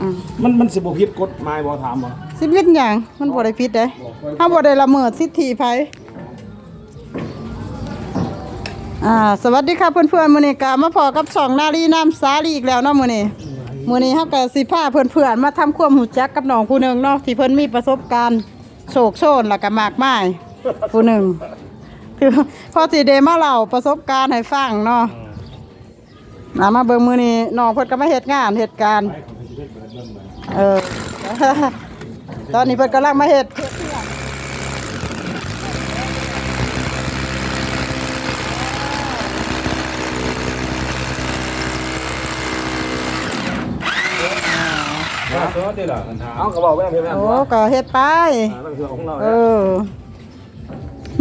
อืมมันมันสิบ่ผิดกฎหมายบ่ถามบ่สิผิดหยังมันบ่ได้ผิดเด้เฮาบ่ได้ละเมิดสิทธิไผอ่าสวัสดีค่ะเพื่อนๆมื้อนี้ก็มาพอกับช่องนาลีน้ำสาลีอีกแล้วเนาะมื้อนี้มื้อนี้เฮาก็สิพาเพื่อนๆมาทำความรู้จักกับน้องผู้หนึงเนาะที่เพิ่นมีประสบการณ์โชคโชนแล้วก็มากมายผู้หนึงคือพอสิได้มาเล่าประสบการณ์ให้ฟังเนาะอ่ามาเบิ่งมื้อนี้น้องเพิ่นก็มาเฮ็ดงานเฮ็ดการ เออ ตอนนี้เพิ่นกำลังมาเฮ็ดเอาตัวนี่ล่ะเอาก็บอกแม่เพิ่นแม่โอ้ก็เฮ็ดไปอ่านั่นคือของเราเออ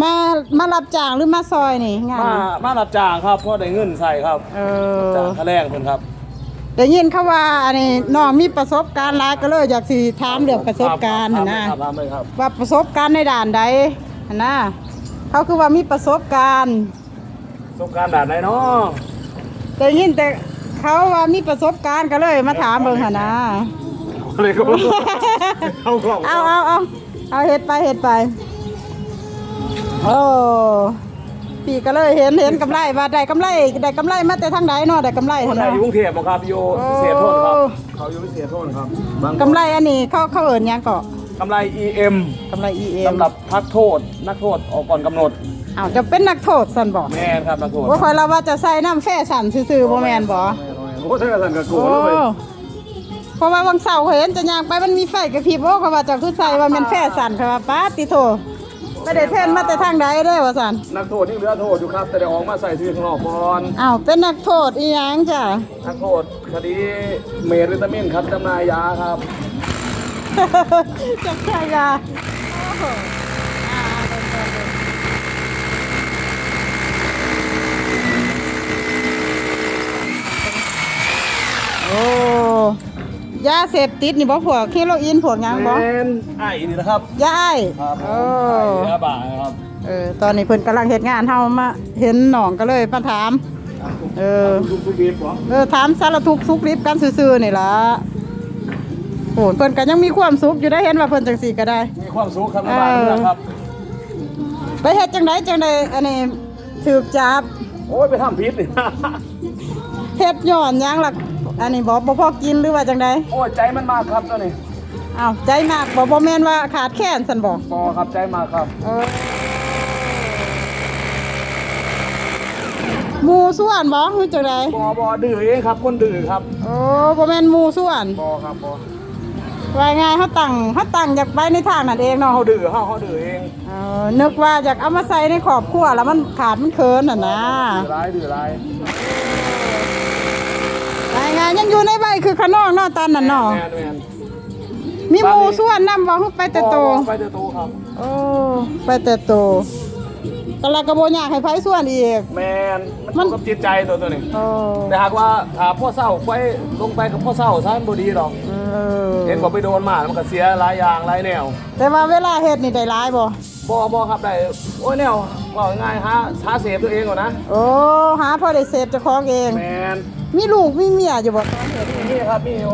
มามารับจ้างหรือมาซอยนี่งานมามารับจ้างครับเพราะได้เงินใส่ครับเอจ้าอค่าแรงเพิ่นครับ ได้ยินเขาว่าอันนี้น้องมีประสบการณ์หลายก็เลยอยากสิถามเรื่องประสบการณ์หั่นนะครับถามเลยครับว่าประสบการณ์ในด่านใดหั่นนะเขาคือว่ามีประสบการณ์ประสบการณ์ด่านไหนเนาะได้ยินแต่เขาว่ามีประสบการณ์ก็เลยมาถามเบิ่งหั่นนะอะไรก็บ่เอากล่องเอาเอาเอาเอาเฮ็ดไปเฮ็ดไปโอ้ พี่ก็เลยเห็นเห็นกำไรว่าได้กำไรได้กำไรมาแต่ทางใดเนาะได้กำไรคหั่นนไหนเนาะอยู่กรุงเทพบ่ครับอยู่พิเศษโทษครับเขาอยู่พิเศษโทษครับบางกำไรอันนี้เขาเขาเอิ้นหยังก็กำไร EM กำไร EM สำหรับพักโทษนักโทษออกก่อนกำหนดอ้าวจะเป็นนักโทษซั่นบ่แม่นครับนักโทษว่าคอยเราว่าจะใส่น้ำแฟชั่นซื่อๆบ่แม่นบ่โอ้ท่านท่านก็โกโอ้งแล้วไปเพราะว่าวังเสาร์เขาเห็นจะย่างไปมันมีไฟกระพริบโอ้เขาว่าเจะคือใส่ว่าแม่นแฟชั่นเขาว่าป๊าดติโท ไม่ได้เทรนมาแต่ทางใดเด้อว่าซั่นนักโทษที่เหลือโทษอยู่ครับแต่ได้ออกมาใส่ชีวิตข้างนอกก่อนอ้าวเป็นนักโทษอีหยังจ้ะนักโทษคดีเมทวิตามินครับจำหน่ายยาครับ จับชายาโอ้ยา เสพติดนี่บ่พวกเฮโรอีนพวกหยังบ่แมนไอ้นี่นะครับยาไอ้ครับผโอ้ มไอ้ยาบ้านะครับเออตอนนี้เพิ่นกำลังเฮ็ดงานเฮามาเห็นน้องก็เลยมาถาม เออทุกทุกบีบเหรอเออถามสารทุกข์สุขดิบกันซื่อๆนี่ล่ะโอ้เพิ่นก็ยังมีความสุขอยู่ได้เห็นว่าเพิ่นจังซี่ก็ได้ มีความสุขครับในบ้านเมืองครับไปเฮ็ดจังไดจังไดอันนี้ถูกจับโอ้ยไปทำพิษนี่ เฮ็ดย้อนหยังล่ะ อันนี้บ่บ่พอกินหรือว่าจังไดโอ้ยใจมันมากครับตัวนี้อ้าวใจมากบ่บ่แม่นว่าขาดแคลนซั่นบ่พอครับใจมากครับเออหมู่ส่วนบ่คือจังไดบอบอดื้อเองครับ คนดื้อครับโอ้บ่แม่นหมู่ส่วนบอครับบอว่าไงเฮาตั้งเฮาตั้งอยากไปในทางนั้นเองเนาะเขาดื้อเขาเขาดื้อเองเออนึกว่าอยากเอามาใส่ในครอบครัวแล้วมันขาดมันเคินน่ะนะดื้อร้ายดื้อร้าย ว่าไงยังอยู่ในใบคือขนองเนาะตอนนั้นเนาะแมนแมนมีหมู่ส่วนนำบ่ฮู้ไปแต่โตบ่บ่ไปแต่โตครับ โอ้ไปแต่โตแต่ละก็บ่อยากให้ไผส่วนอีก แมนมัมันนกับจิตใจตัวตัวนี้โอ้แต่หากว่าถ้าพ่อเศร้าไปลงไปกับพ่อเศร้าซะมันบ่ดีหรอกเออเห็นบอกไปโดนมาแล้วมันก็เสียหลายอย่างหลายแนว แต่ว่าเวลาเฮ็ดนี่ได้หลายบ่ บอบอครับได้โอ้ยแนวว่าง่ายๆหาหาเสพตัวเองก่อนนะโอ้หาพอได้เสพเจ้าของเอง แมนมีลูกมีเมียอยู่บ่ตอนเฮ็ดนี่ครับมีอยู่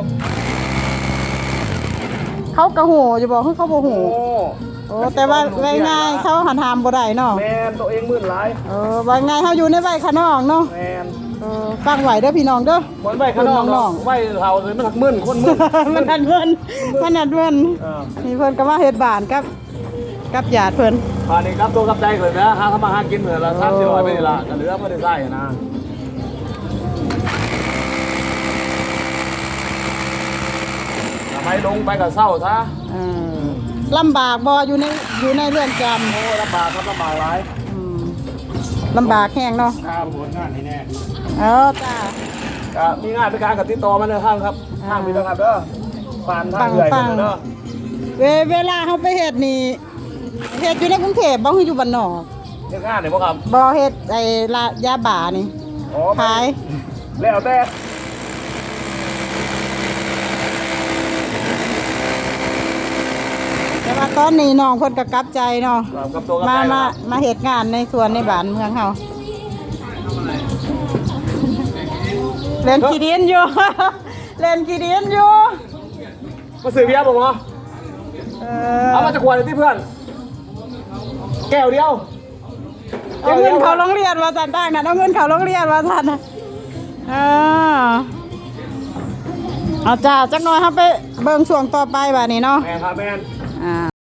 เขาก็ฮู้อยู่บ่คือเขาบ่โอ้ฮู้โอ้แต่ว่าไว้ง่ายเขาหันหามบ่ได้เนาะแมนตัวเองมืดหลายเออว่าไงเฮาอยู่ในใบขนองเนาะแมนเออฟังไหวเด้อพี่น้องเด้อ บนใบข้างนอกน้องๆใบเท่าเลยมันหักมึนคนมึนมันนัดเพิ่นมันนัดเพิ่นเออ นี่เพิ่นก็มาเฮ็ดบ้านกับ กับญาติเพิ่นป่านนี้ครับตัวกับใจเลยนะหาทำมาหากินเหมือนละสามสี่ร้อยไปนี่ละก็เหลือไม่ได้ใส่นะทำไมลงไปกับเศร้าซะเออลำบากบ่อยู่ในอยู่ในเรือนจำโอ้ลำบากครับลำบากหลายอืมลำบากแห้งเนาะครับผลงานนี่แน่เออจ้าก็มีงานเป็นการกับติดต่อมาเนอะข้างครับข้างมีนะครับเด้อผ่านทางใหญ่เลยเด้อเวเวลาเฮาไปเฮ็ดนี่ เฮ็ดอยู่ในกรุงเทพบ่คืออยู่บ้านนอกเฮ็ดงานเนี่ยพ่อครับบ่เฮ็ดไอ้ละยาบ้านี่อ๋อขายแล้วแต่แต่ว่าตอนนี้น้องเพิ่นก็กลับใจเนาะครับกับตัวกับมาใจมาครับมาเหตุงานในสวนในบ้านเมืองเฮาเล่นขี้ดินอยู่ เล่นขี้ดินอยู่ มาซื้อเบียร์ผมเหรอเอเอามาจากขวดเลยที่เพื่อน แก้วเดียวเอาเงินเขาโรงเรียนมาจันตั้งนะเอาเงินเขาโรงเรียนมาจันนะเออเอาจ้าจักหน่อยครับไปเบิ่งช่วงต่อไปบ่านี้เนาะ แมนครับแมน